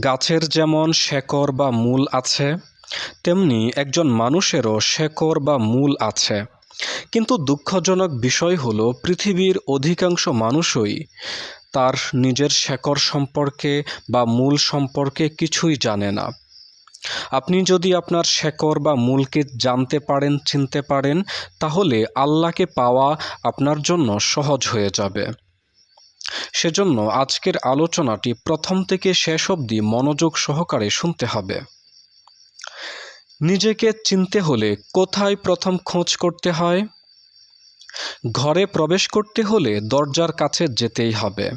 গাছের যেমন শেকড় বা মূল আছে, তেমনি একজন মানুষেরও শেকড় বা মূল আছে। কিন্তু দুঃখজনক বিষয় হলো, পৃথিবীর অধিকাংশ মানুষই তার নিজের শেকড় সম্পর্কে বা মূল সম্পর্কে কিছুই জানে না। আপনি যদি আপনার শেকড় বা মূলকে জানতে পারেন, চিনতে পারেন, তাহলে আল্লাহকে পাওয়া আপনার জন্য সহজ হয়ে যাবে। সেজন্য আজকের আলোচনাটি প্রথম থেকে শেষ অবধি মনোযোগ সহকারে শুনতে হবে। নিজেকে চিনতে হলে কোথায় প্রথম খোঁজ করতে হয়? ঘরে প্রবেশ করতে হলে দরজার কাছে যেতেই হবে।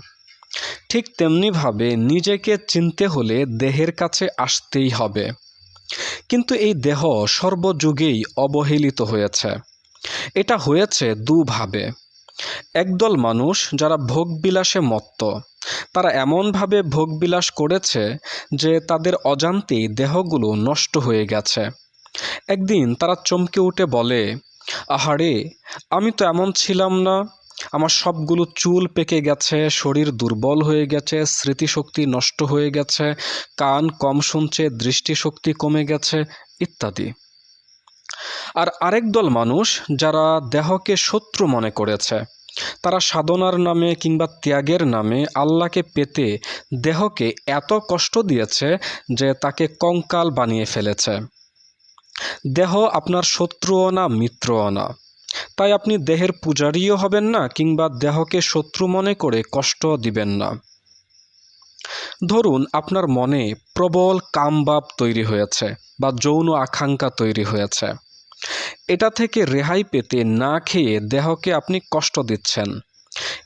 ঠিক তেমনিভাবে নিজেকে চিনতে হলে দেহের কাছে আসতেই হবে। কিন্তু এই দেহ সর্বযুগেই অবহেলিত হয়েছে। এটা হয়েছে দুভাবে। একদল মানুষ যারা ভোগবিলাসে মত্ত, তারা এমনভাবে ভোগবিলাস করেছে যে তাদের অজান্তেই দেহগুলো নষ্ট হয়ে গেছে। একদিন তারা চমকে উঠে বলে, আহারে, আমি তো এমন ছিলাম না। আমার সবগুলো চুল পেকে গেছে, শরীর দুর্বল হয়ে গেছে, স্মৃতিশক্তি নষ্ট হয়ে গেছে, কান কম শুনছে, দৃষ্টিশক্তি কমে গেছে, ইত্যাদি। আর আরেক দল মানুষ যারা দেহকে শত্রু মনে করেছে, তারা সাধনার নামে কিংবা ত্যাগের নামে আল্লাহকে পেতে দেহকে এত কষ্ট দিয়েছে যে তাকে কঙ্কাল বানিয়ে ফেলেছে। দেহ আপনার শত্রুও না, মিত্রও না। তাই আপনি দেহের পূজারীও হবেন না কিংবা দেহকে শত্রু মনে করে কষ্ট দিবেন না। ধরুন আপনার মনে প্রবল কামবাব তৈরি হয়েছে বা যৌন আকাঙ্ক্ষা তৈরি হয়েছে। এটা থেকে রেহাই পেতে না খেয়ে দেহকে আপনি কষ্ট দিচ্ছেন।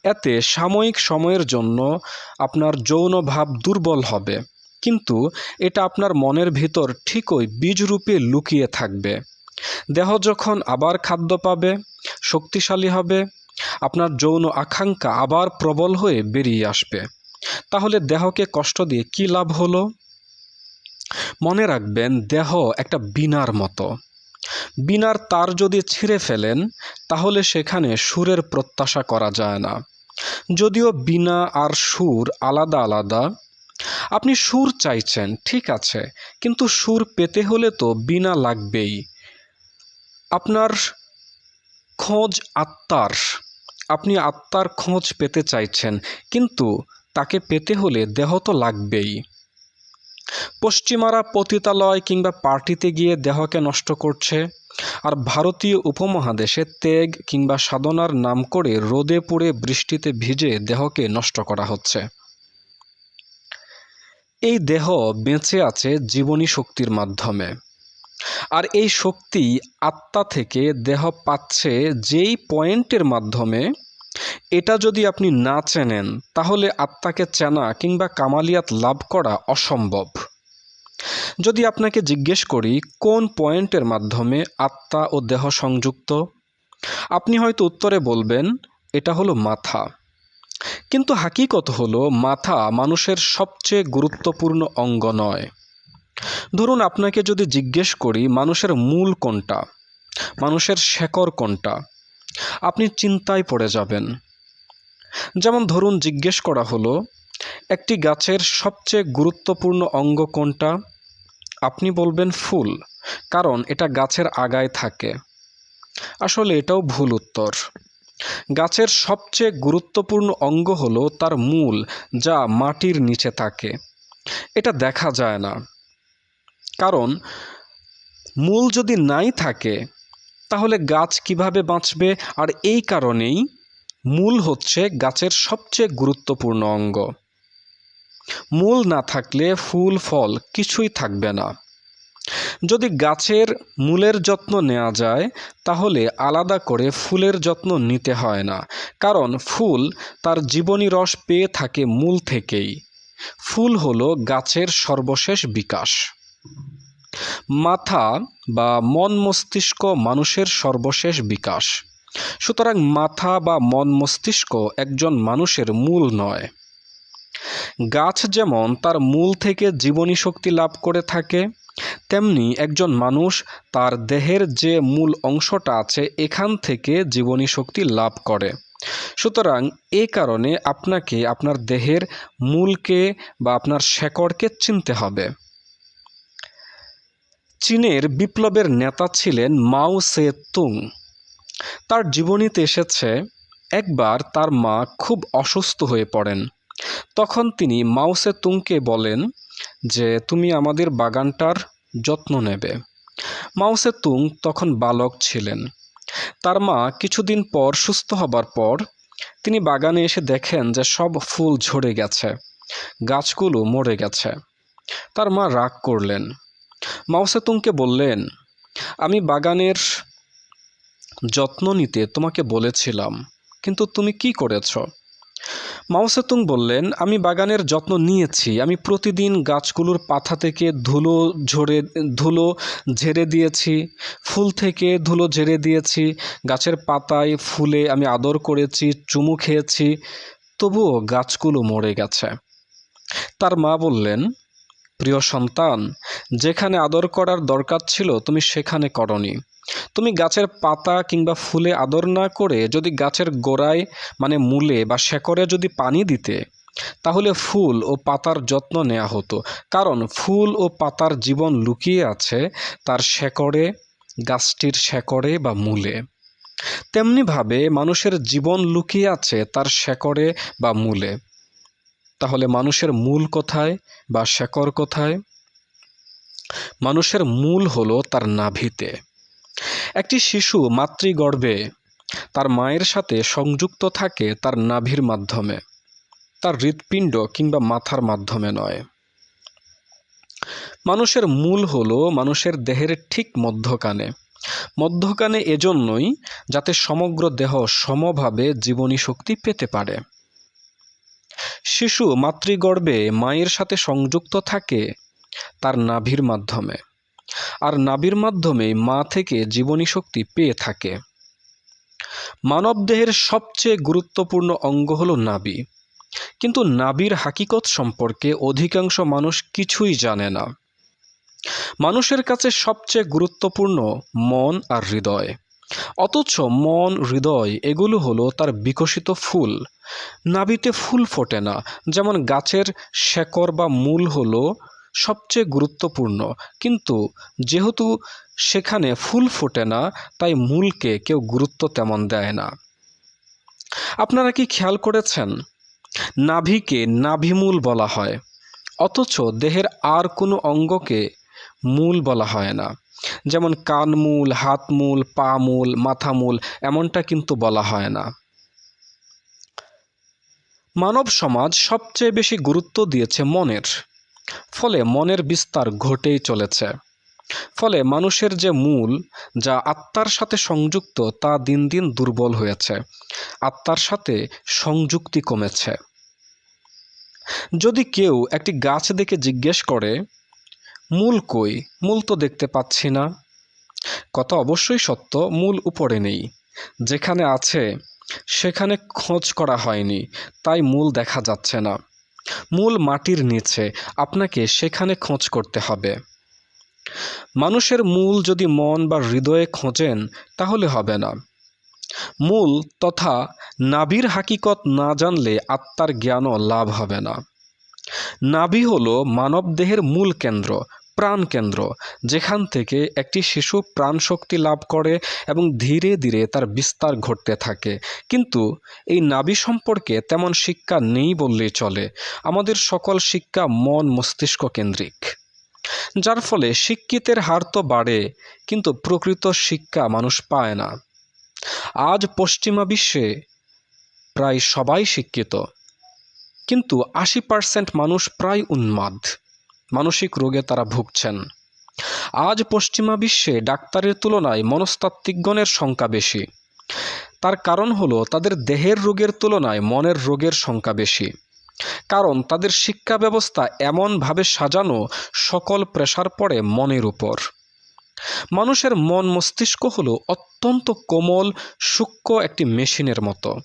এতে সাময়িক সময়ের জন্য আপনার যৌন ভাব দুর্বল হবে। কিন্তু এটা আপনার মনের ভিতর ঠিকই বীজরূপে লুকিয়ে থাকবে। দেহ যখন আবার খাদ্য পাবে, শক্তিশালী হবে, আপনার যৌন আকাঙ্ক্ষা আবার প্রবল হয়ে বেরিয়ে আসবে। তাহলে দেহকে কষ্ট দিয়ে কি লাভ হলো? মনে রাখবেন, দেহ একটা বিনার মতো। বিনার তার যদি ছিঁড়ে ফেলেন, তাহলে সেখানে সুরের প্রত্যাশা করা যায় না। যদিও বিনা আর সুর আলাদা আলাদা, আপনি সুর চাইছেন, ঠিক আছে, কিন্তু সুর পেতে হলে তো বিনা লাগবেই। আপনার খোঁজ আত্মার। আপনি আত্মার খোঁজ পেতে চাইছেন, কিন্তু তাকে পেতে হলে দেহ তো লাগবেই। পশ্চিমারা পতিতালয় কিংবা পার্টিতে গিয়ে দেহকে নষ্ট করছে, আর ভারতীয় উপমহাদেশে ত্যাগ কিংবা সাধনার নাম করে রোদে পুড়ে বৃষ্টিতে ভিজে দেহকে নষ্ট করা হচ্ছে। এই দেহ বেঁচে আছে জীবনী শক্তির মাধ্যমে। আর এই শক্তি আত্মা থেকে দেহ পাচ্ছে যেই পয়েন্টের মাধ্যমে এটা যদি আপনি না চেনেন, তাহলে আত্মাকে চেনা কিংবা কামালিয়াত লাভ করা অসম্ভব। যদি আপনাকে জিজ্ঞেস করি, কোন পয়েন্টের মাধ্যমে আত্মা ও দেহ সংযুক্ত? আপনি হয়তো উত্তরে বলবেন, এটা হলো মাথা। কিন্তু হাকিকত হলো, মাথা মানুষের সবচেয়ে গুরুত্বপূর্ণ অঙ্গ নয়। ধরুন আপনাকে যদি জিজ্ঞেস করি, মানুষের মূল কোনটা? মানুষের শেকড় কোনটা? আপনি চিন্তায় পড়ে যাবেন। যেমন ধরুন জিজ্ঞেস করা হলো, একটি গাছের সবচেয়ে গুরুত্বপূর্ণ অঙ্গ কোনটা? আপনি বলবেন ফুল, কারণ এটা গাছের আগায় থাকে। আসলে এটাও ভুল উত্তর। গাছের সবচেয়ে গুরুত্বপূর্ণ অঙ্গ হলো তার মূল, যা মাটির নিচে থাকে। এটা দেখা যায় না। কারণ মূল যদি নাই থাকে তাহলে গাছ কীভাবে বাঁচবে? আর এই কারণেই মূল হচ্ছে গাছের সবচেয়ে গুরুত্বপূর্ণ অঙ্গ। মূল না থাকলে ফুল, ফল কিছুই থাকবে না। যদি গাছের মূলের যত্ন নেওয়া যায়, তাহলে আলাদা করে ফুলের যত্ন নিতে হয় না। কারণ ফুল তার জীবনী রস পেয়ে থাকে মূল থেকেই। ফুল হলো গাছের সর্বশেষ বিকাশ। মাথা বা মন মস্তিষ্ক মানুষের সর্বশেষ বিকাশ। সুতরাং মাথা বা মন মস্তিষ্ক একজন মানুষের মূল নয়। গাছ যেমন তার মূল থেকে জীবনী শক্তি লাভ করে থাকে, তেমনি একজন মানুষ তার দেহের যে মূল অংশটা আছে এখান থেকে জীবনী শক্তি লাভ করে। সুতরাং এ কারণে আপনাকে আপনার দেহের মূলকে বা আপনার শেকড়কে চিনতে হবে। চীনের বিপ্লবের নেতা ছিলেন মাও সে তুং তার জীবনীতে এসেছে, একবার তার মা খুব অসুস্থ হয়ে পড়েন। তখন তিনি মাও সে তুংকে বলেন যে, তুমি আমাদের বাগানটার যত্ন নেবে। মাও সে তুং তখন বালক ছিলেন। তার মা কিছুদিন পর সুস্থ হবার পর তিনি বাগানে এসে দেখেন যে সব ফুল ঝরে গেছে, গাছগুলো মরে গেছে। তার মা রাগ করলেন। মাওসেতুংকে বললেন, আমি বাগানের যত্ন নিতে তোমাকে বলেছিলাম, কিন্তু তুমি কি করেছ? মাওসেতুং বললেন, আমি বাগানের যত্ন নিয়েছি। আমি প্রতিদিন গাছগুলোর পাতা থেকে ধুলো ঝরে, ধুলো ঝেড়ে দিয়েছি, ফুল থেকে ধুলো ঝেড়ে দিয়েছি, গাছের পাতায় ফুলে আমি আদর করেছি, চুমু খেয়েছি, তবুও গাছগুলো মরে গেছে। তার মা বললেন প্রিয় সন্তান, যেখানে আদর করার দরকার ছিল তুমি সেখানে করনি। তুমি গাছের পাতা কিংবা ফুলে আদর না করে যদি গাছের গোড়ায় মানে মূলে বা শেকড়ে যদি পানি দিতে, তাহলে ফুল ও পাতার যত্ন নেওয়া হতো। কারণ ফুল ও পাতার জীবন লুকিয়ে আছে তার শেকড়ে, গাছটির শেকড়ে বা মূলে। তেমনিভাবে মানুষের জীবন লুকিয়ে আছে তার শেকড়ে বা মূলে। তাহলে মানুষের মূল কোথায় বা শেকড় কোথায়? মানুষের মূল হলো তার নাভিতে। একটি শিশু মাতৃগর্ভে তার মায়ের সাথে সংযুক্ত থাকে তার নাভির মাধ্যমে। তার হৃৎপিণ্ড কিংবা মাথার মাধ্যমে নয়। মানুষের মূল হলো মানুষের দেহের ঠিক মধ্যকানে মধ্যকানে এজন্যই যাতে সমগ্র দেহ সমভাবে জীবনী শক্তি পেতে পারে। শিশু মাতৃগর্ভে মায়ের সাথে সংযুক্ত থাকে তার নাভির মাধ্যমে। আর নাভির মাধ্যমে মা থেকে জীবনী শক্তি পেয়ে থাকে। মানবদেহের সবচেয়ে গুরুত্বপূর্ণ অঙ্গ হলো নাভি। কিন্তু নাভির হাকিকত সম্পর্কে অধিকাংশ মানুষ কিছুই জানে না। মানুষের কাছে সবচেয়ে গুরুত্বপূর্ণ মন আর হৃদয়। অথচ মন, হৃদয়, এগুলো হলো তার বিকশিত ফুল। নাভিতে ফুল ফোটে না। যেমন গাছের শেকড় বা মূল হলো সবচেয়ে গুরুত্বপূর্ণ। কিন্তু যেহেতু সেখানে ফুল ফোটে না, তাই মূলকে কেউ গুরুত্ব তেমন দেয় না। আপনারা কি খেয়াল করেছেন? নাভিকে নাভিমূল বলা হয়। অথচ দেহের আর কোনো অঙ্গকে মূল বলা হয় না। যেমন কানমূল, হাতমূল পা মূল মাথা মূল এমনটা কিন্তু বলা হয় না। মানব সমাজ সবচেয়ে বেশি গুরুত্ব দিয়েছে মনের। ফলে মনের বিস্তার ঘটেই চলেছে। ফলে মানুষের যে মূল, যা আত্মার সাথে সংযুক্ত, তা দিন দিন দুর্বল হয়েছে। আত্মার সাথে সংযুক্তি কমেছে। যদি কেউ একটি গাছ দেখে জিজ্ঞেস করে মূল কই? মূল তো দেখতে পাচ্ছি না। কথা অবশ্যই সত্য, মূল উপরে নেই। যেখানে আছে, সেখানে খোঁজ করা হয়নি, তাই মূল দেখা যাচ্ছে না। মূল মাটির নিচে, আপনাকে সেখানে খোঁজ করতে হবে। মানুষের মূল যদি মন বা হৃদয়ে খোঁজেন, তাহলে হবে না। মূল তথা নাভির হাকিকত না জানলে আত্মার জ্ঞানও লাভ হবে না। নাভি হলো মানব দেহের মূল কেন্দ্র প্রাণ কেন্দ্র যেখান থেকে একটি শিশু প্রাণ শক্তি লাভ করে এবং ধীরে ধীরে তার বিস্তার ঘটতে থাকে। কিন্তু এই নাভি সম্পর্কে তেমন শিক্ষা নেই বললেই চলে। আমাদের সকল শিক্ষা মন মস্তিষ্ক কেন্দ্রিক। যার ফলে শিক্ষিতের হার তো বাড়ে, কিন্তু প্রকৃত শিক্ষা মানুষ পায় না। আজ পশ্চিমা বিশ্বে প্রায় সবাই শিক্ষিত, কিন্তু আশি পার্সেন্ট মানুষ প্রায় উন্মাদ। মানসিক রোগে তারা ভুগছেন। আজ পশ্চিমা বিশ্বে ডাক্তারের তুলনায় মনস্তাত্ত্বিকগণের সংখ্যা বেশি। তার কারণ হলো তাদের দেহের রোগের তুলনায় মনের রোগের সংখ্যা বেশি। কারণ তাদের শিক্ষা ব্যবস্থা এমনভাবে সাজানো, সকল প্রেশার পড়ে মনের উপর। মানুষের মন মস্তিষ্ক হলো অত্যন্ত কোমল, সূক্ষ্ম একটি মেশিনের মতো।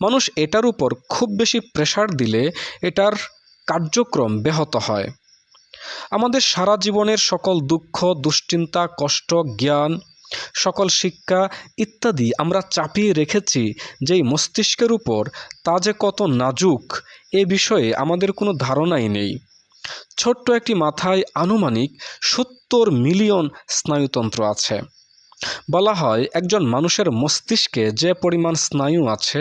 মানুষ এটার উপর খুব বেশি প্রেশার দিলে এটার কার্যক্রম ব্যাহত হয়। আমাদের সারা জীবনের সকল দুঃখ, দুশ্চিন্তা, কষ্ট, জ্ঞান, সকল শিক্ষা ইত্যাদি আমরা চাপিয়ে রেখেছি যেই মস্তিষ্কের উপর, তা যে কত নাজুক, এ বিষয়ে আমাদের কোনো ধারণাই নেই। ছোট্ট একটি মাথায় আনুমানিক সত্তর মিলিয়ন স্নায়ুতন্ত্র আছে। বলা হয় একজন মানুষের মস্তিষ্কে যে পরিমাণ স্নায়ু আছে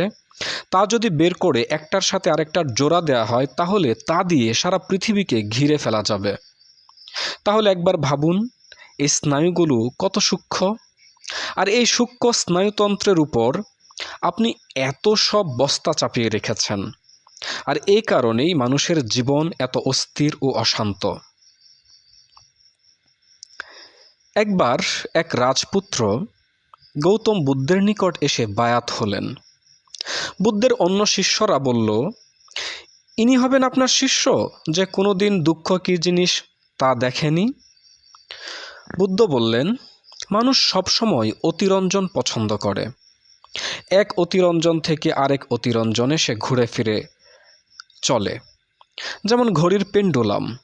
তা যদি বের করে একটার সাথে আরেকটার জোড়া দেওয়া হয়, তাহলে তা দিয়ে সারা পৃথিবীকে ঘিরে ফেলা যাবে। তাহলে একবার ভাবুন, এই স্নায়ুগুলো কত সূক্ষ্ম? আর এই সূক্ষ্ম স্নায়ুতন্ত্রের উপর আপনি এত সব বস্তা চাপিয়ে রেখেছেন। আর এই কারণেই মানুষের জীবন এত অস্থির ও অশান্ত। একবার এক রাজপুত্র গৌতম বুদ্ধের নিকট এসে বায়াত হলেন। বুদ্ধের অন্য শিষ্যরা বলল, ইনি হবেন আপনার শিষ্য, যে কোনোদিন দুঃখ কী জিনিস তা দেখেনি? বুদ্ধ বললেন, মানুষ সবসময় অতিরঞ্জন পছন্দ করে। এক অতিরঞ্জন থেকে আরেক অতিরঞ্জনে সে ঘুরে ফিরে চলে। যেমন ঘড়ির পেন্ডুলাম,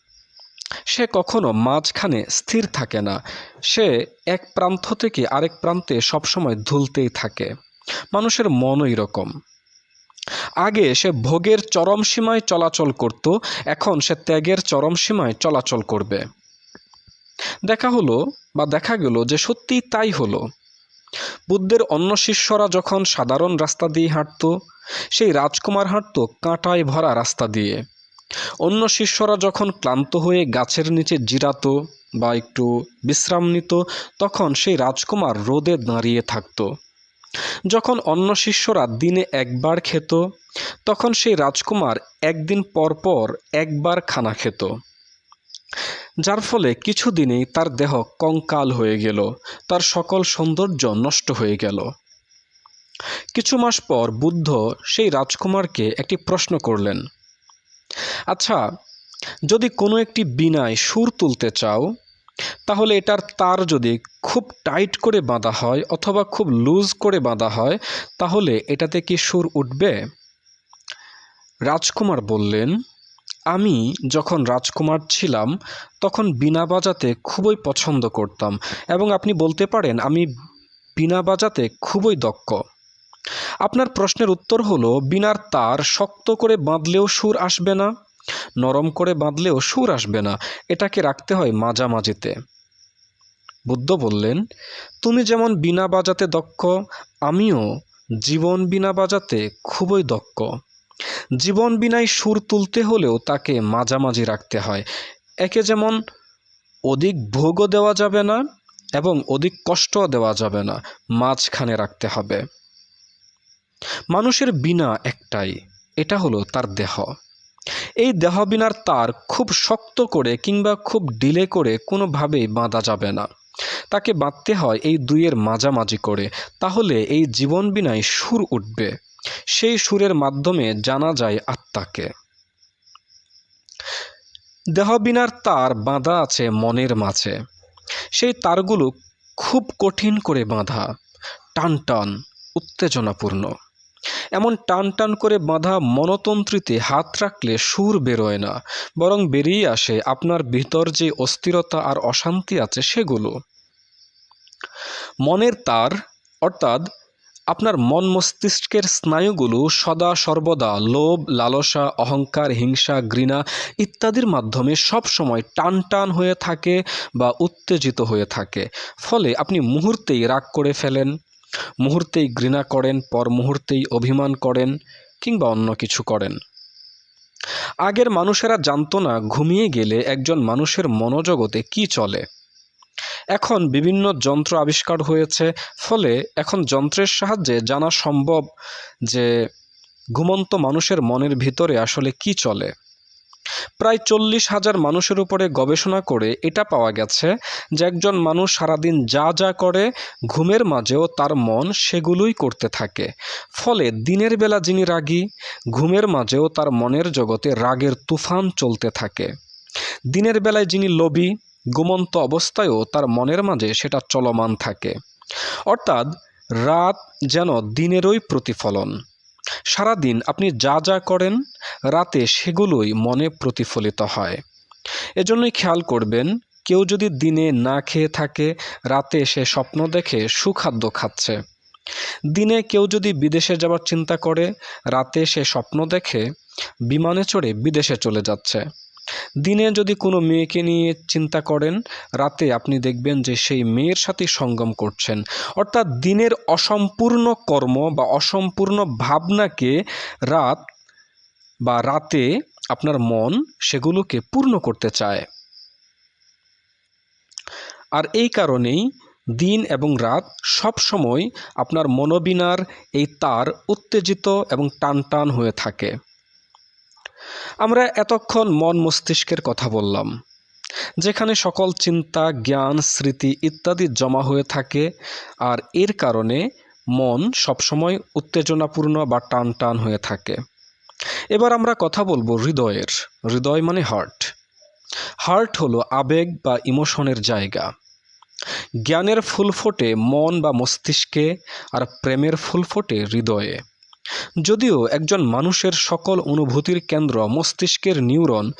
সে কখনো মাঝখানে স্থির থাকে না। সে এক প্রান্ত থেকে আরেক প্রান্তে সবসময় ধুলতেই থাকে। মানুষের মনও রকম আগে সে ভোগের চরম সীমায় চলাচল করত, এখন সে ত্যাগের চরম সীমায় চলাচল করবে। দেখা হলো বা দেখা গেল যে সত্যি তাই হলো। বুদ্ধের অন্য শিষ্যরা যখন সাধারণ রাস্তা দিয়ে হাঁটত, সেই রাজকুমার হাঁটত কাঁটায় ভরা রাস্তা দিয়ে। অন্য শিষ্যরা যখন ক্লান্ত হয়ে গাছের নিচে জিরাতো বা একটু বিশ্রাম নিত, তখন সেই রাজকুমার রোদে দাঁড়িয়ে থাকত। যখন অন্য শিষ্যরা দিনে একবার খেত, তখন সেই রাজকুমার একদিন পর পর একবার খানা খেত। যার ফলে কিছুদিনেই তার দেহ কঙ্কাল হয়ে গেল, তার সকল সৌন্দর্য নষ্ট হয়ে গেল। কিছু মাস পর বুদ্ধ সেই রাজকুমারকে একটি প্রশ্ন করলেন আচ্ছা যদি কোনো একটি বিনায় সুর তুলতে চাও তাহলে এটার তার যদি খুব টাইট করে বাঁধা হয় অথবা খুব লুজ করে বাঁধা হয়, তাহলে এটাতে কি সুর উঠবে? রাজকুমার বললেন, আমি যখন রাজকুমার ছিলাম, তখন বিনা বাজাতে খুবই পছন্দ করতাম এবং আপনি বলতে পারেন আমি বিনা বাজাতে খুবই দক্ষ। আপনার প্রশ্নের উত্তর হলো বিনার তার শক্ত করে বাঁধলেও সুর আসবে না। নরম করে বাঁধলেও সুর আসবে না, এটাকে রাখতে হয় মাঝামাঝিতে। বুদ্ধ বললেন, তুমি যেমন বিনা বাজাতে দক্ষ, আমিও জীবন বিনা বাজাতে খুবই দক্ষ। জীবন বিনায় সুর তুলতে হলেও তাকে মাঝামাঝি রাখতে হয়। একে যেমন অধিক ভোগও দেওয়া যাবে না এবং অধিক কষ্টও দেওয়া যাবে না, মাঝখানে রাখতে হবে। মানুষের বিনা একটাই, এটা হলো তার দেহ। এই দেহ বিনার তার খুব শক্ত করে কিংবা খুব ডিলে করে কোনোভাবেই বাঁধা যাবে না। তাকে বাঁধতে হয় এই দুইয়ের মাঝামাঝি করে, তাহলে এই জীবন বিনায় সুর উঠবে। সেই সুরের মাধ্যমে জানা যায় আত্মাকে। দেহবিনার তার বাঁধা আছে মনের মাঝে। সেই তারগুলো খুব কঠিন করে বাঁধা টান টান উত্তেজনাপূর্ণ। এমন টান টান করে বাঁধা মনতন্ত্রীতে হাত রাখলে সুর বেরোয় না, বরং বেরিয়ে আসে আপনার ভিতর যে অস্থিরতা আর অশান্তি আছে সেগুলো। মনের তার, অর্থাৎ আপনার মন মস্তিষ্কের স্নায়ুগুলো সদা সর্বদা লোভ, লালসা, অহংকার, হিংসা, ঘৃণা ইত্যাদির মাধ্যমে সব সময় টান টান হয়ে থাকে বা উত্তেজিত হয়ে থাকে। ফলে আপনি মুহূর্তেই রাগ করে ফেলেন। মুহূর্তেই ঘৃণা করেন, পর মুহূর্তেই অভিমান করেন কিংবা অন্য কিছু করেন। আগের মানুষেরা জানতো না ঘুমিয়ে গেলে একজন মানুষের মনোজগতে কি চলে। এখন বিভিন্ন যন্ত্র আবিষ্কার হয়েছে, ফলে এখন যন্ত্রের সাহায্যে জানা সম্ভব যে ঘুমন্ত মানুষের মনের ভিতরে আসলে কি চলে। প্রায় চল্লিশ হাজার মানুষের উপরে গবেষণা করে এটা পাওয়া গেছে যে একজন মানুষ সারাদিন যা যা করে, ঘুমের মাঝেও তার মন সেগুলোই করতে থাকে। ফলে দিনের বেলা যিনি রাগী, ঘুমের মাঝেও তার মনের জগতে রাগের তুফান চলতে থাকে। দিনের বেলায় যিনি লোভী, ঘুমন্ত অবস্থায়ও তার মনের মাঝে সেটা চলমান থাকে। অর্থাৎ রাত যেন দিনেরই প্রতিফলন। সারাদিন আপনি যা যা করেন, রাতে সেগুলোই মনে প্রতিফলিত হয়। এজন্যই খেয়াল করবেন, কেউ যদি দিনে না খেয়ে থাকে, রাতে সে স্বপ্ন দেখে সুখাদ্য খাচ্ছে। দিনে কেউ যদি বিদেশে যাওয়ার চিন্তা করে, রাতে সে স্বপ্ন দেখে, বিমানে চড়ে বিদেশে চলে যাচ্ছে। দিনে যদি কোনো মেয়েকে নিয়ে চিন্তা করেন, রাতে আপনি দেখবেন যে সেই মেয়ের সাথে সঙ্গম করছেন। অর্থাৎ দিনের অসম্পূর্ণ কর্ম বা অসম্পূর্ণ ভাবনাকে রাত বা রাতে আপনার মন সেগুলোকে পূর্ণ করতে চায়। আর এই কারণেই দিন এবং রাত সব সময় আপনার মনোবিনার এই তার উত্তেজিত এবং টান টান হয়ে থাকে। আমরা এতক্ষণ মন মস্তিষ্কের কথা বললাম। যেখানে সকল চিন্তা, জ্ঞান, স্মৃতি ইত্যাদি জমা হয়ে থাকে আর এর কারণে মন সবসময় উত্তেজনাপূর্ণ বা টান টান হয়ে থাকে। এবার আমরা কথা বলব হৃদয়ের। হৃদয় মানে হার্ট হার্ট হলো আবেগ বা ইমোশনের জায়গা। জ্ঞানের ফুল ফোটে মন বা মস্তিষ্কে আর প্রেমের ফুল ফোটে হৃদয়ে। যদিও একজন মানুষের সকল অনুভূতির কেন্দ্র মস্তিষ্কের নিউরন,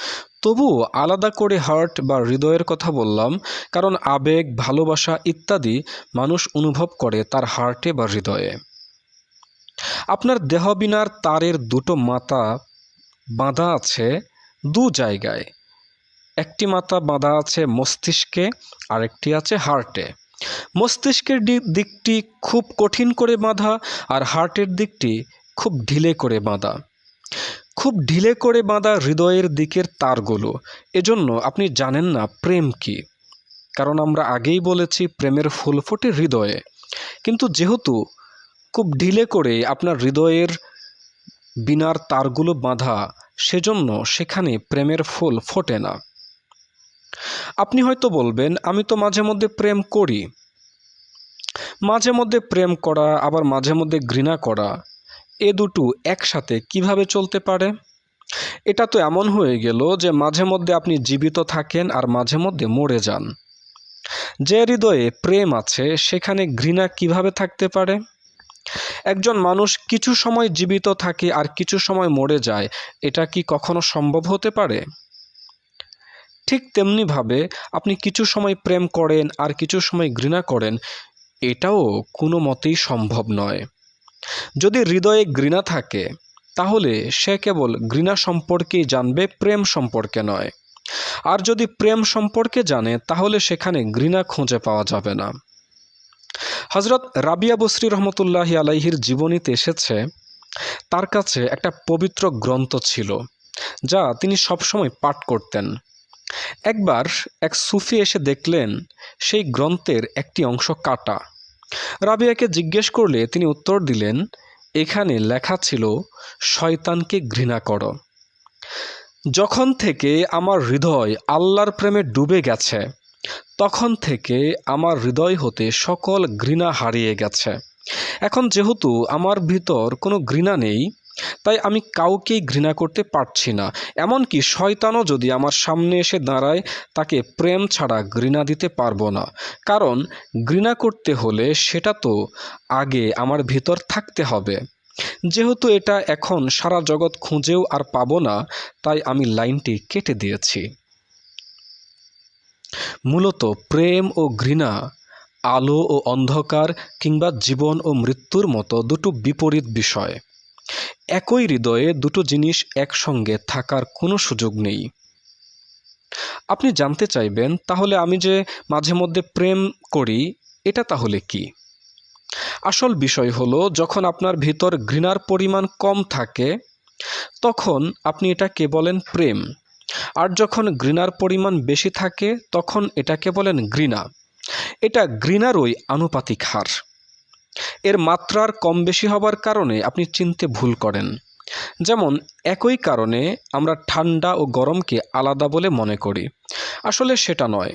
তবুও আলাদা করে হার্ট বা হৃদয়ের কথা বললাম, কারণ আবেগ, ভালোবাসা ইত্যাদি মানুষ অনুভব করে তার হার্টে বা হৃদয়ে। আপনার দেহবিনার তারের দুটো মাথা বাঁধা আছে দু জায়গায়। একটি মাথা বাঁধা আছে মস্তিষ্কে, আরেকটি আছে হার্টে। মস্তিষ্কের দিকটি খুব কঠিন করে বাঁধা আর হার্টের দিকটি খুব ঢিলে করে বাঁধা। খুব ঢিলে করে বাঁধা হৃদয়ের দিকের তারগুলো। এজন্য আপনি জানেন না প্রেম কি। কারণ আমরা আগেই বলেছি প্রেমের ফুল ফোটে হৃদয়ে। কিন্তু যেহেতু খুব ঢিলে করে আপনার হৃদয়ের বিনার তারগুলো বাঁধা, সেজন্য সেখানে প্রেমের ফুল ফোটে না। আপনি হয়তো বলবেন, আমি তো মাঝে মধ্যে প্রেম করি। মাঝে মধ্যে প্রেম করা, আবার মাঝে মধ্যে ঘৃণা করা। এ দুটো একসাথে কীভাবে চলতে পারে? এটা তো এমন হয়ে গেল যে মাঝে মধ্যে আপনি জীবিত থাকেন আর মাঝে মধ্যে মরে যান। যে হৃদয়ে প্রেম আছে, সেখানে ঘৃণা কীভাবে থাকতে পারে? একজন মানুষ কিছু সময় জীবিত থাকে আর কিছু সময় মরে যায়, এটা কি কখনো সম্ভব হতে পারে? ঠিক তেমনিভাবে আপনি কিছু সময় প্রেম করেন আর কিছু সময় ঘৃণা করেন, এটাও কোনো মতেই সম্ভব নয়। যদি হৃদয়ে ঘৃণা থাকে, তাহলে সে কেবল ঘৃণা সম্পর্কেই জানবে, প্রেম সম্পর্কে নয়। আর যদি প্রেম সম্পর্কে জানে, তাহলে সেখানে ঘৃণা খুঁজে পাওয়া যাবে না। হজরত রাবিয়া বসরি রহমতুল্লাহ আলাইহির জীবনীতে এসেছে, তার কাছে একটা পবিত্র গ্রন্থ ছিল, যা তিনি সবসময় পাঠ করতেন। একবার এক সুফি এসে দেখলেন, সেই গ্রন্থের একটি অংশ কাটা। রাবিয়াকে জিজ্ঞেস করলে তিনি উত্তর দিলেন, এখানে লেখা ছিল, শয়তানকে ঘৃণা কর। যখন থেকে আমার হৃদয় আল্লাহর প্রেমে ডুবে গেছে, তখন থেকে আমার হৃদয় হতে সকল ঘৃণা হারিয়ে গেছে। এখন যেহেতু আমার ভিতর কোনো ঘৃণা নেই তাই আমি কাউকেই ঘৃণা করতে পারছি না। এমনকি শয়তানও যদি আমার সামনে এসে দাঁড়ায়, তাকে প্রেম ছাড়া ঘৃণা দিতে পারব না। কারণ ঘৃণা করতে হলে সেটা তো আগে আমার ভিতর থাকতে হবে। যেহেতু এটা এখন সারা জগৎ খুঁজেও আর পাবো না, তাই আমি লাইনটি কেটে দিয়েছি। মূলত প্রেম ও ঘৃণা, আলো ও অন্ধকার কিংবা জীবন ও মৃত্যুর মতো দুটো বিপরীত বিষয়। একই হৃদয়ে দুটো জিনিস একসঙ্গে থাকার কোনো সুযোগ নেই। আপনি জানতে চাইবেন, তাহলে আমি যে মাঝে মধ্যে প্রেম করি, এটা তাহলে কি? আসল বিষয় হলো, যখন আপনার ভিতর ঘৃণার পরিমাণ কম থাকে, তখন আপনি এটাকে বলেন প্রেম। আর যখন ঘৃণার পরিমাণ বেশি থাকে, তখন এটাকে বলেন ঘৃণা। এটা ঘৃণারই আনুপাতিক হার। এর মাত্রার কম বেশি হবার কারণে আপনি চিনতে ভুল করেন। যেমন, একই কারণে আমরা ঠান্ডা ও গরমকে আলাদা বলে মনে করি। আসলে সেটা নয়।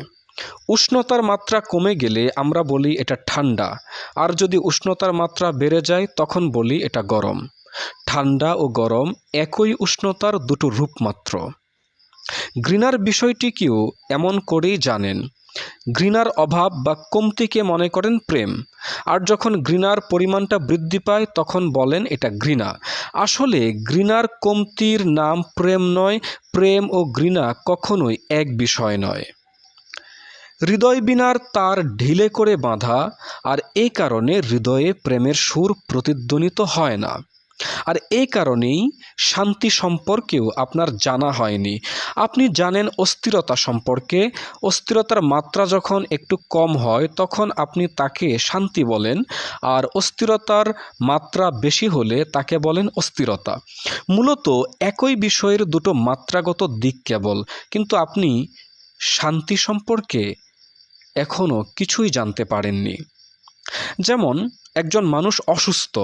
উষ্ণতার মাত্রা কমে গেলে আমরা বলি এটা ঠান্ডা। আর যদি উষ্ণতার মাত্রা বেড়ে যায়, তখন বলি এটা গরম। ঠান্ডা ও গরম একই উষ্ণতার দুটো রূপ মাত্র। ঘৃণার বিষয়টিকেও এমন করেই জানেন। ঘৃণার অভাব বা কমতিকে মনে করেন প্রেম। আর যখন ঘৃণার পরিমাণটা বৃদ্ধি পায়, তখন বলেন এটা ঘৃণা। আসলে ঘৃণার কমতির নাম প্রেম নয়, প্রেম ও ঘৃণা কখনোই এক বিষয় নয়। হৃদয় বিনার তার ঢিলে করে বাঁধা, আর এই কারণে হৃদয়ে প্রেমের সুর প্রতিধ্বনিত হয় না। আর এই কারণেই শান্তি সম্পর্কেও আপনার জানা হয়নি। আপনি জানেন অস্থিরতা সম্পর্কে। অস্থিরতার মাত্রা যখন একটু কম হয়, তখন আপনি তাকে শান্তি বলেন। আর অস্থিরতার মাত্রা বেশি হলে তাকে বলেন অস্থিরতা। মূলত একই বিষয়ের দুটো মাত্রাগত দিক কেবল। কিন্তু আপনি শান্তি সম্পর্কে এখনও কিছুই জানতে পারেননি। যেমন, একজন মানুষ অসুস্থ।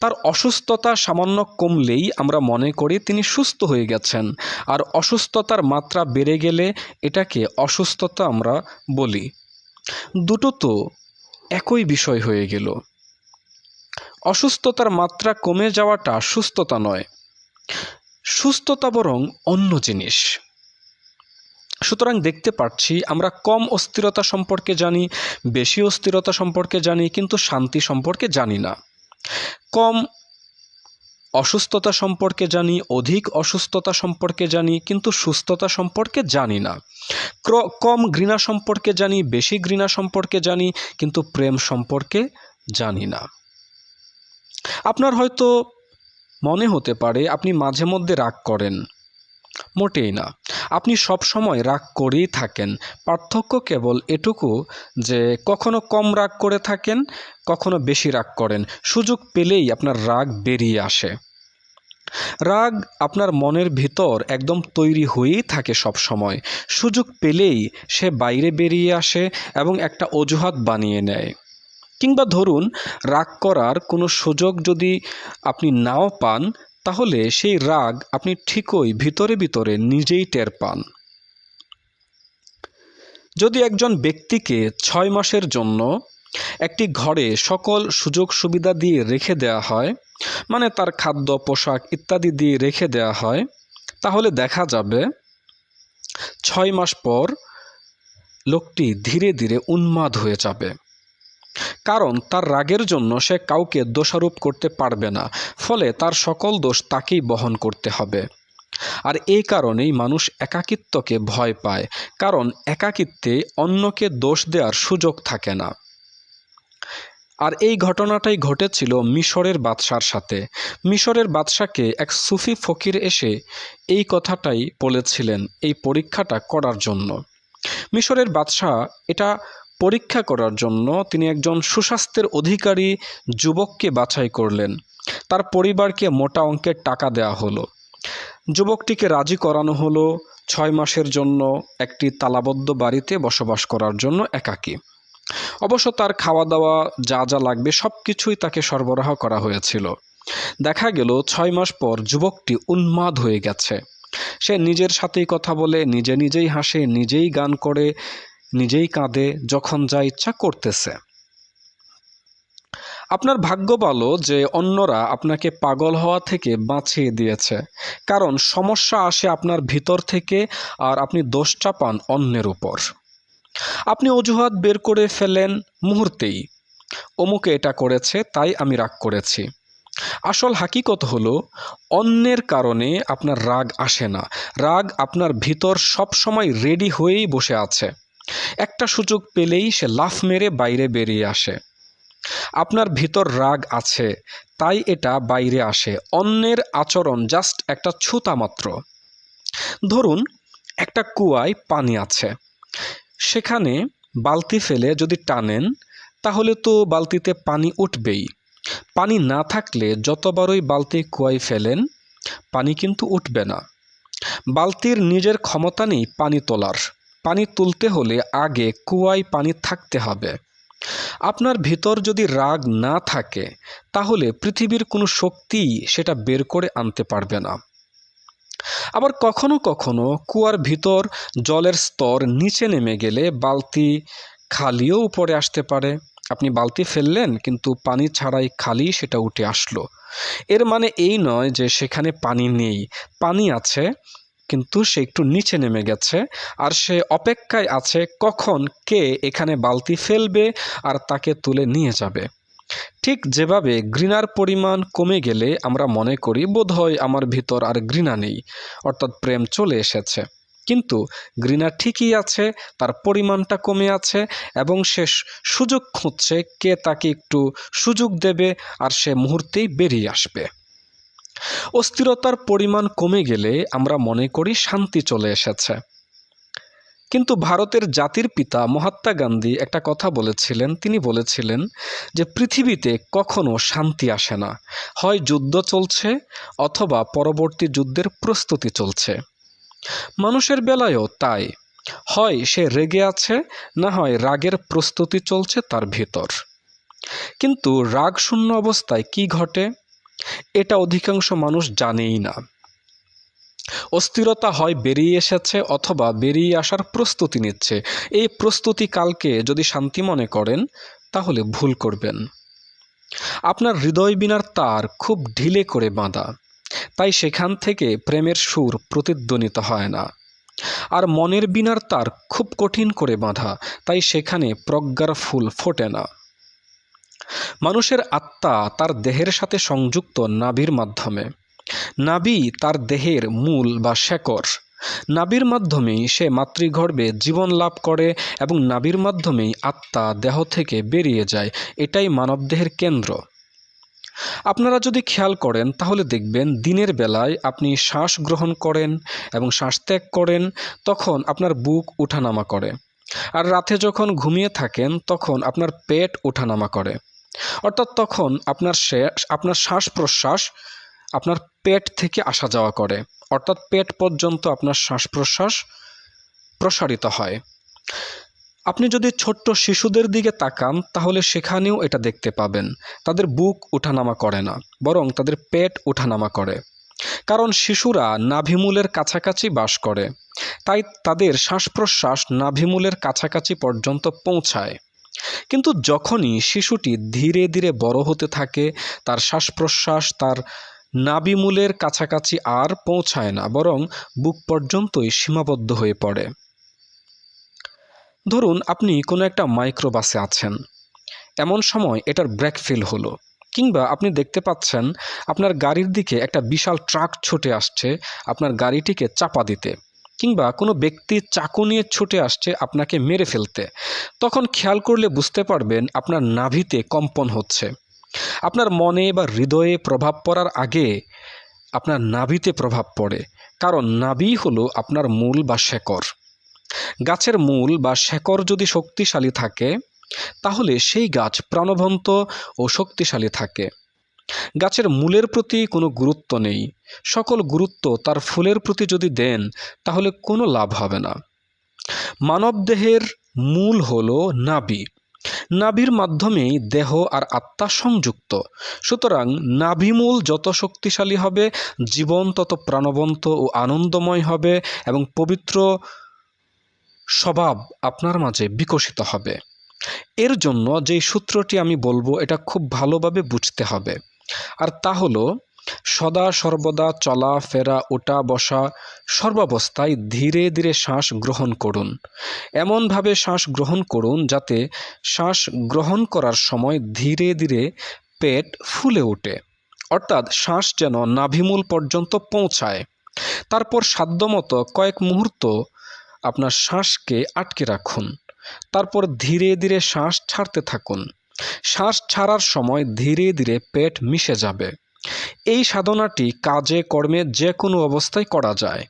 তার অসুস্থতা সামান্য কমলেই আমরা মনে করি তিনি সুস্থ হয়ে গেছেন। আর অসুস্থতার মাত্রা বেড়ে গেলে এটাকে অসুস্থতা আমরা বলি। দুটো তো একই বিষয় হয়ে গেল। অসুস্থতার মাত্রা কমে যাওয়াটা সুস্থতা নয়। সুস্থতা বরং অন্য জিনিস। সুতরাং দেখতে পাচ্ছি আমরা কম অস্থিরতা সম্পর্কে জানি, বেশি অস্থিরতা সম্পর্কে জানি, কিন্তু শান্তি সম্পর্কে জানি না। কম অসুস্থতা সম্পর্কে জানি, অধিক অসুস্থতা সম্পর্কে জানি, কিন্তু সুস্থতা সম্পর্কে জানি না। কম ঘৃণা সম্পর্কে জানি, বেশি ঘৃণা সম্পর্কে জানি, কিন্তু প্রেম সম্পর্কে জানি না। আপনার হয়তো মনে হতে পারে, আপনি মাঝে মধ্যে রাগ করেন। মোটেই না। আপনি সব সময় রাগ করেই থাকেন। পার্থক্য কেবল এটুকু যে, কখনো কম রাগ করে থাকেন, কখনো বেশি রাগ করেন। সুযোগ পেলেই আপনার রাগ বেরিয়ে আসে। রাগ আপনার মনের ভিতর একদম তৈরি হয়েই থাকে সব সময়। সুযোগ পেলেই সে বাইরে বেরিয়ে আসে এবং একটা অজুহাত বানিয়ে নেয়। কিংবা ধরুন, রাগ করার কোনো সুযোগ যদি আপনি নাও পান তাহলে সেই রাগ আপনি ঠিকই ভিতরে ভিতরে নিজেই টের পান। যদি একজন ব্যক্তিকে ছয় মাসের জন্য একটি ঘরে সকল সুযোগ সুবিধা দিয়ে রেখে দেওয়া হয় মানে তার খাদ্য, পোশাক ইত্যাদি দিয়ে রেখে দেওয়া হয়, তাহলে দেখা যাবে ছয় মাস পর লোকটি ধীরে ধীরে উন্মাদ হয়ে যাবে। কারণ তার রাগের জন্য সে কাউকে দোষারোপ করতে পারবে না, ফলে তার সকল দোষ তাকেই বহন করতে হবে। আর এই কারণেই মানুষ একাকিত্বকে ভয় পায়, কারণ একাকিত্বে অন্যকে দোষ দেওয়ার সুযোগ থাকে না। আর এই ঘটনাটাই ঘটেছিল মিশরের বাদশার সাথে। মিশরের বাদশাকে এক সুফি ফকির এসে এই কথাটাই বলেছিলেন এই পরীক্ষাটা করার জন্য। মিশরের বাদশাহ এটা পরীক্ষা করার জন্য তিনি একজন সুস্বাস্থ্যের অধিকারী যুবককে বাছাই করলেন। তার পরিবারকে মোটা অঙ্কের টাকা দেওয়া হলো। যুবকটিকে রাজি করানো হলো ছয় মাসের জন্য একটি তালাবদ্ধ বাড়িতে বসবাস করার জন্য একাকী। অবশ্য তার খাওয়া দাওয়া যা যা লাগবে সব কিছুই তাকে সরবরাহ করা হয়েছিল। দেখা গেল ছয় মাস পর যুবকটি উন্মাদ হয়ে গেছে। সে নিজের সাথেই কথা বলে, নিজে নিজেই হাসে, নিজেই গান করে নিজেই কাঁদে যখন যা ইচ্ছা করতেছে। আপনার ভাগ্য ভালো যে অন্যরা আপনাকে পাগল হওয়া থেকে বাঁচিয়ে দিয়েছে, কারণ সমস্যা আসে আপনার ভিতর থেকে আর আপনি দোষটা পান অন্যের উপর। আপনি অজুহাত বের করে ফেলেন মুহূর্তেই। অমুকে এটা করেছে, তাই আমি রাগ করেছি। আসল হাকিকত হলো, অন্যের কারণে আপনার রাগ আসে না। রাগ আপনার ভিতর সব সময় রেডি হয়েই বসে আছে। একটা সুযোগ পেলেই সে লাফ মেরে বাইরে বেরিয়ে আসে। আপনার ভিতর রাগ আছে, তাই এটা বাইরে আসে। অন্যের আচরণ জাস্ট একটা ছুতা মাত্র। ধরুন, একটা কুয়ায় পানি আছে। সেখানে বালতি ফেলে যদি টানেন, তাহলে তো বালতিতে পানি উঠবেই। পানি না থাকলে যতবারই বালতি কুয়ায় ফেলেন, পানি কিন্তু উঠবে না। বালতির নিজের ক্ষমতা নেই পানি তোলার। পানি তুলতে হলে আগে কুয়ায় পানি থাকতে হবে। আপনার ভেতর যদি রাগ না থাকে, তাহলে পৃথিবীর কোনো শক্তি সেটা বের করে আনতে পারবে না। আবার কখনো কখনো কুয়ার ভিতর জলের স্তর নিচে নেমে গেলে বালতি খালিও উপরে আসতে পারে। আপনি বালতি ফেললেন, কিন্তু পানি ছাড়াই খালি সেটা উঠে আসলো। এর মানে এই নয় যে সেখানে পানি নেই। পানি আছে কিন্তু সে একটু নিচে নেমে গেছে আর সে অপেক্ষায় আছে কখন কে এখানে বালতি ফেলবে আর তাকে তুলে নিয়ে যাবে। ঠিক যেভাবে ঘৃণার পরিমাণ কমে গেলে আমরা মনে করি, বোধহয় আমার ভিতর আর ঘৃণা নেই। অর্থাৎ প্রেম চলে এসেছে। কিন্তু ঘৃণা ঠিকই আছে, তার পরিমাণটা কমে আছে এবং সে সুযোগ খুঁজছে কে তাকে একটু সুযোগ দেবে আর সে মুহূর্তেই বেরিয়ে আসবে। অস্থিরতার পরিমাণ কমে গেলে আমরা মনে করি শান্তি চলে এসেছে। কিন্তু ভারতের জাতির পিতা মহাত্মা গান্ধী একটা কথা বলেছিলেন। তিনি বলেছিলেন যে, পৃথিবীতে কখনো শান্তি আসে না। হয় যুদ্ধ চলছে অথবা পরবর্তী যুদ্ধের প্রস্তুতি চলছে। মানুষের বেলায়ও তাই। হয় সে রেগে আছে, না হয় রাগের প্রস্তুতি চলছে তার ভিতর। কিন্তু রাগ শূন্য অবস্থায় কি ঘটে? এটা অধিকাংশ মানুষ জানেই না। অস্থিরতা হয় বেরিয়ে এসেছে অথবা বেরিয়ে আসার প্রস্তুতি নিচ্ছে। এই প্রস্তুতি কালকে যদি শান্তি মনে করেন, তাহলে ভুল করবেন। আপনার হৃদয় বিনার তার খুব ঢিলে করে বাঁধা। তাই সেখান থেকে প্রেমের সুর প্রতিধ্বনিত হয় না। আর মনের বিনার তার খুব কঠিন করে বাঁধা। তাই সেখানে প্রজ্ঞার ফুল ফোটে না। মানুষের আত্মা তার দেহের সাথে সংযুক্ত নাভির মাধ্যমে। নাভি তার দেহের মূল বা শেকড়। নাভির মাধ্যমেই সে মাতৃগর্ভে জীবন লাভ করে এবং নাভির মাধ্যমেই আত্মা দেহ থেকে বেরিয়ে যায়, এটাই মানবদেহের কেন্দ্র। আপনারা যদি খেয়াল করেন, তাহলে দেখবেন দিনের বেলায় আপনি শ্বাস গ্রহণ করেন এবং শ্বাস ত্যাগ করেন, তখন আপনার বুক উঠানামা করে। আর রাতে যখন ঘুমিয়ে থাকেন, তখন আপনার পেট ওঠানামা করে। অর্থাৎ তখন আপনার আপনার শ্বাস প্রশ্বাস আপনার পেট থেকে আসা যাওয়া করে। অর্থাৎ পেট পর্যন্ত আপনার শ্বাস প্রশ্বাস প্রসারিত হয়। আপনি যদি ছোট্ট শিশুদের দিকে তাকান, তাহলে সেখানেও এটা দেখতে পাবেন। তাদের বুক ওঠানামা করে না, বরং তাদের পেট ওঠানামা করে। কারণ শিশুরা নাভিমূলের কাছাকাছি বাস করে। তাই তাদের শ্বাস প্রশ্বাস নাভিমূলের কাছাকাছি পর্যন্ত পৌঁছায়। কিন্তু যখনই শিশুটি ধীরে ধীরে বড় হতে থাকে, তার শ্বাস প্রশ্বাস তার নাবিমূলের কাছাকাছি আর পৌঁছায় না, বরং বুক পর্যন্তই সীমাবদ্ধ হয়ে পড়ে। ধরুন আপনি কোনো একটা মাইক্রোবাসে আছেন। এমন সময় এটার ব্রেক ফেল হলো, কিংবা আপনি দেখতে পাচ্ছেন আপনার গাড়ির দিকে একটা বিশাল ট্রাক ছুটে আসছে, আপনার গাড়িটিকে চাপা দিতে। কিংবা কোনো ব্যক্তি চাকু নিয়ে ছুটে আসছে আপনাকে মেরে ফেলতে, তখন খেয়াল করলে বুঝতে পারবেন আপনার নাভিতে কম্পন হচ্ছে। আপনার মনে বা হৃদয়ে প্রভাব পড়ার আগে আপনার নাভিতে প্রভাব পড়ে, কারণ নাভি হলো আপনার মূল বা শেকড়। গাছের মূল বা শেকড় যদি শক্তিশালী থাকে, তাহলে সেই গাছ প্রাণবন্ত ও শক্তিশালী থাকে। গাছের মূলের প্রতি কোনো গুরুত্ব নেই। সকল গুরুত্ব তার ফুলের প্রতি যদি দেন, তাহলে কোনো লাভ হবে না। মানবদেহের মূল হলো নাভি। নাভির মাধ্যমেই দেহ আর আত্মা সংযুক্ত। সুতরাং নাভিমূল যত শক্তিশালী হবে, জীবন তত প্রাণবন্ত ও আনন্দময় হবে এবং পবিত্র স্বভাব আপনার মাঝে বিকশিত হবে। এর জন্য যেই সূত্রটি আমি বলব, এটা খুব ভালোভাবে বুঝতে হবে। আর তা হলো, সদা সর্বদা চলা, ফেরা ওটা বসা, সর্বাবস্থায় ধীরে ধীরে শ্বাস গ্রহণ করুন। এমনভাবে শ্বাস গ্রহণ করুন যাতে শ্বাস গ্রহণ করার সময় ধীরে ধীরে পেট ফুলে ওঠে। অর্থাৎ শ্বাস যেন নাভিমূল পর্যন্ত পৌঁছায়। তারপর সাধ্যমতো কয়েক মুহূর্ত আপনার শ্বাসকে আটকে রাখুন। তারপর ধীরে ধীরে শ্বাস ছাড়তে থাকুন। শ্বাস ছাড়ার সময় ধীরে ধীরে পেট মিশে যাবে। এই সাধনাটি কাজে, কর্মে যে কোনো অবস্থায় করা যায়।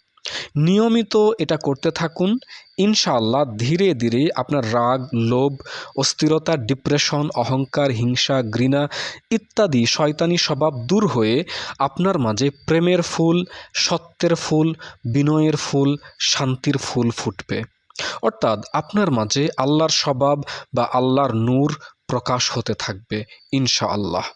নিয়মিত এটা করতে থাকুন। ইনশাআল্লাহ ধীরে ধীরে আপনার রাগ, লোভ, অস্থিরতা, ডিপ্রেশন, অহংকার, হিংসা, ঘৃণা ইত্যাদি শয়তানি স্বভাব দূর হয়ে আপনার মাঝে প্রেমের ফুল, সত্যের ফুল, বিনয়ের ফুল, শান্তির ফুল ফুটবে। অর্থাৎ আপনার মাঝে আল্লাহর স্বভাব বা আল্লাহর নূর প্রকাশ হতে থাকবে ইনশাআল্লাহ।